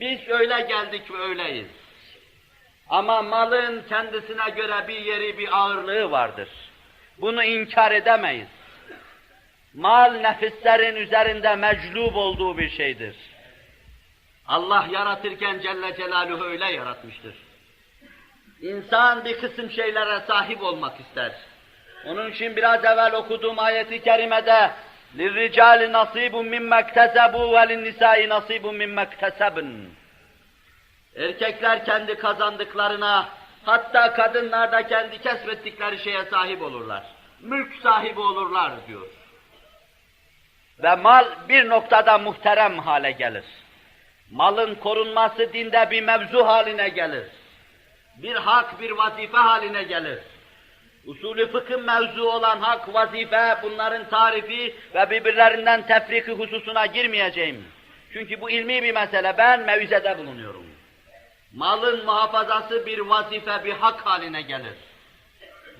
Biz öyle geldik ve öyleyiz. Ama malın kendisine göre bir yeri, bir ağırlığı vardır. Bunu inkar edemeyiz. Mal nefislerin üzerinde meclub olduğu bir şeydir. Allah yaratırken Celle Celaluhu öyle yaratmıştır. İnsan bir kısım şeylere sahip olmak ister. Onun için biraz evvel okuduğum ayeti kerimede لِلْرِجَالِ نَصِيبٌ مِمَّا اكْتَسَبُوا وَلِلنِّسَاءِ نَصِيبٌ مِمَّا اكْتَسَبْنَ Erkekler kendi kazandıklarına, hatta kadınlar da kendi kesbettikleri şeye sahip olurlar. Mülk sahibi olurlar diyor. Ve mal bir noktada muhterem hale gelir. Malın korunması dinde bir mevzu haline gelir. Bir hak, bir vazife haline gelir. Usulü fıkhın mevzu olan hak, vazife, bunların tarifi ve birbirlerinden tefriki hususuna girmeyeceğim. Çünkü bu ilmi bir mesele, ben mevizede bulunuyorum. Malın muhafazası bir vazife, bir hak haline gelir.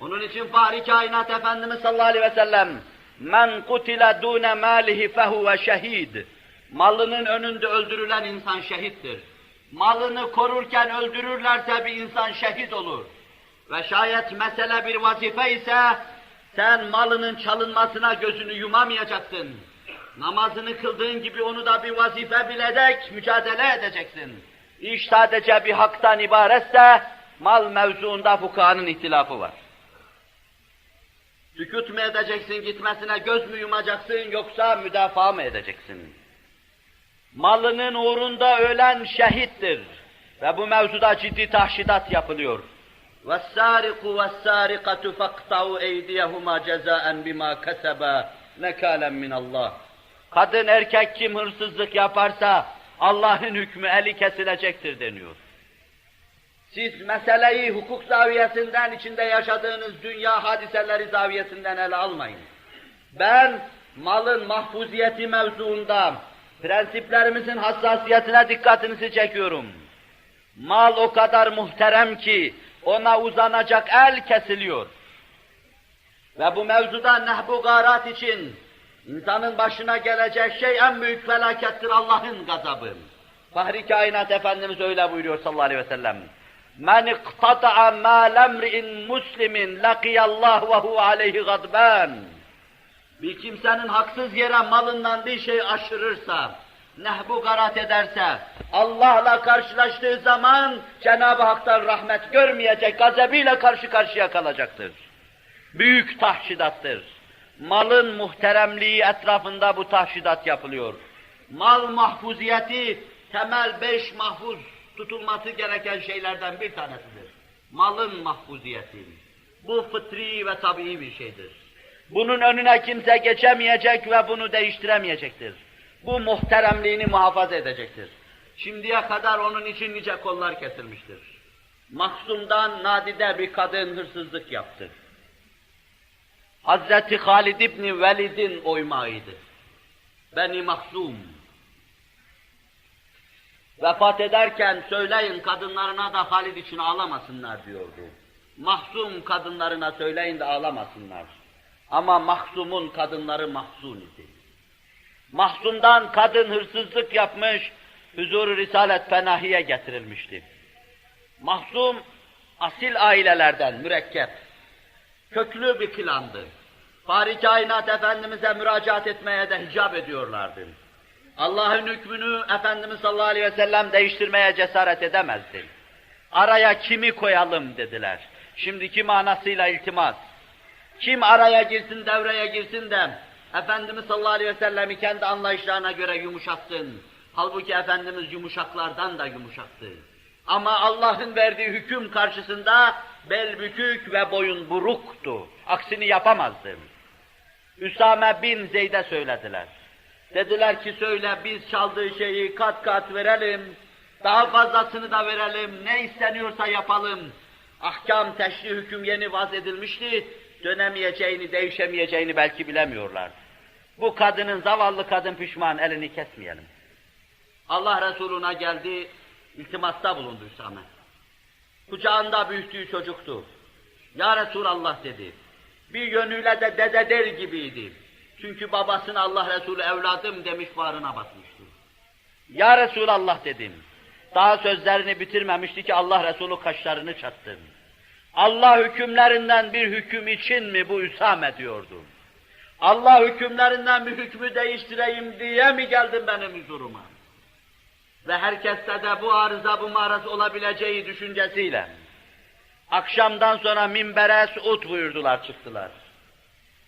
Onun için Fahri Kainat Efendimiz sallallahu aleyhi ve sellem Men kutila dune malihi fehuve şehid. Malının önünde öldürülen insan şehittir. Malını korurken öldürürlerse bir insan şehit olur. Ve şayet mesele bir vazife ise sen malının çalınmasına gözünü yumamayacaksın. Namazını kıldığın gibi onu da bir vazife bilerek mücadele edeceksin. İş sadece bir haktan ibaretse mal mevzuunda fukahanın ihtilafı var. Sükut mu edeceksin, gitmesine göz mü yumacaksın yoksa müdafaa mı edeceksin? Malının uğrunda ölen şehittir. Ve bu mevzuda ciddi tahşidat yapılıyor. وَالسَّارِقُ وَالسَّارِقَةُ فَاقْطَعُوا اَيْدِيَهُمَا جَزَاءً بِمَا كَسَبَا نَكَالًا مِنَ اللّٰهِ Kadın erkek kim hırsızlık yaparsa Allah'ın hükmü eli kesilecektir deniyor. Siz meseleyi hukuk zaviyesinden, içinde yaşadığınız dünya hadiseleri zaviyesinden ele almayın. Ben malın mahfuziyeti mevzuunda prensiplerimizin hassasiyetine dikkatinizi çekiyorum. Mal o kadar muhterem ki ona uzanacak el kesiliyor. Ve bu mevzuda nehbu garat için insanın başına gelecek şey en büyük felakettir Allah'ın gazabı. Fahri kainat Efendimiz öyle buyuruyor sallallahu aleyhi ve sellem. Men iqtata'a mal emri'in muslimin lakiyallah ve hu aleyhi gadban. Bir kimsenin haksız yere malından bir şey aşırırsa, nehbu garat ederse, Allah'la karşılaştığı zaman Cenab-ı Hak'tan rahmet görmeyecek, gazebiyle karşı karşıya kalacaktır. Büyük tahşidattır. Malın muhteremliği etrafında bu tahşidat yapılıyor. Mal mahfuziyeti temel beş mahfuz tutulması gereken şeylerden bir tanesidir. Malın mahfuziyeti. Bu fıtri ve tabii bir şeydir. Bunun önüne kimse geçemeyecek ve bunu değiştiremeyecektir. Bu muhteremliğini muhafaza edecektir. Şimdiye kadar onun için nice kollar kesilmiştir. Mahzumdan nadide bir kadın hırsızlık yaptı. Hazreti Halid İbni Velid'in oymağıydı. Beni Mahzum. Vefat ederken söyleyin kadınlarına da Halid için ağlamasınlar diyordu. Mahzum kadınlarına söyleyin de ağlamasınlar. Ama mahzumun kadınları mahzun idi. Mahzumdan kadın hırsızlık yapmış, huzur Risalet Fenahi'ye getirilmişti. Mahzum, asil ailelerden mürekkep, köklü bir klandı. Fahri Kainat Efendimiz'e müracaat etmeye de hicap ediyorlardı. Allah'ın hükmünü Efendimiz sallallahu aleyhi ve sellem değiştirmeye cesaret edemezdi. Araya kimi koyalım dediler. Şimdiki manasıyla iltimas. Kim araya girsin, devreye girsin de Efendimiz sallallahu aleyhi ve sellemi kendi anlayışlarına göre yumuşatsın. Halbuki Efendimiz yumuşaklardan da yumuşaktı. Ama Allah'ın verdiği hüküm karşısında bel bükük ve boyun buruktu. Aksini yapamazdı. Üsame bin Zeyd'e söylediler. Dediler ki söyle biz çaldığı şeyi kat kat verelim, daha fazlasını da verelim, ne isteniyorsa yapalım. Ahkam, teşri, hüküm yeni vaz edilmişti, dönemeyeceğini, değişemeyeceğini belki bilemiyorlar. Bu kadının, zavallı kadın pişman, elini kesmeyelim. Allah Resuluna geldi, iltimasta bulundu Üsame. Kucağında büyüttüğü çocuktu. Ya Resulallah dedi. Bir yönüyle de dede der gibiydi. Çünkü babasına Allah Resulü evladım demiş bağrına basmıştı. Ya Resulallah dedim. Daha sözlerini bitirmemişti ki Allah Resulü kaşlarını çattı. Allah hükümlerinden bir hüküm için mi bu üsame diyordu? Allah hükümlerinden bir hükmü değiştireyim diye mi geldin benim huzuruma? Ve herkeste de bu arıza, bu maraz olabileceği düşüncesiyle. Akşamdan sonra minbere suud buyurdular, çıktılar.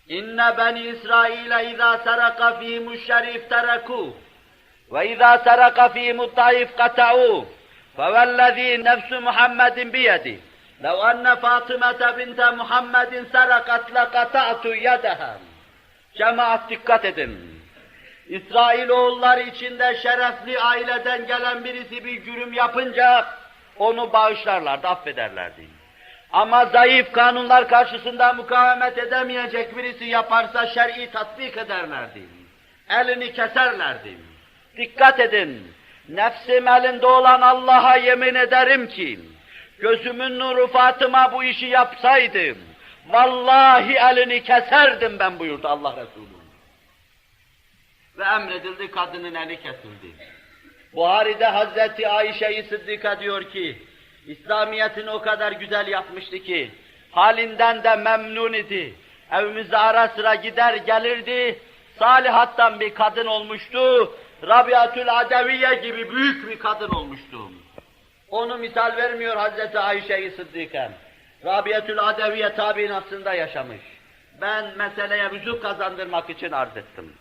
İnne beni İsrail'e izâ seraka fîhimüş şerif terekû ve izâ seraka fîhimut daif kata'û fevellezî nefsü Muhammedin biyedi lev enne Fatıma binte Muhammedin serakat lekata'tu yedeha Cemaat dikkat edin. İsrailoğulları içinde şerefli aileden gelen birisi bir cürüm yapınca onu bağışlarlardı, affederlerdi. Ama zayıf kanunlar karşısında mukavemet edemeyecek birisi yaparsa şer'i tatbik ederlerdi. Elini keserlerdi. Dikkat edin, nefsim elinde olan Allah'a yemin ederim ki, gözümün nuru Fatıma bu işi yapsaydım, vallahi elini keserdim ben buyurdu Allah Resulü. Ve emredildi kadının eli kesildi. Buhari'de Hazreti Sıddika diyor ki, İslamiyetini o kadar güzel yapmıştı ki, halinden de memnun idi. Evimize ara sıra gider gelirdi, salihattan bir kadın olmuştu, Rabiatül Adeviye gibi büyük bir kadın olmuştu. Onu misal vermiyor Hazreti Ayşe-i Sıddika. Rabiatül Adeviye tabi'in aslında yaşamış. Ben meseleye vücut kazandırmak için arz ettim.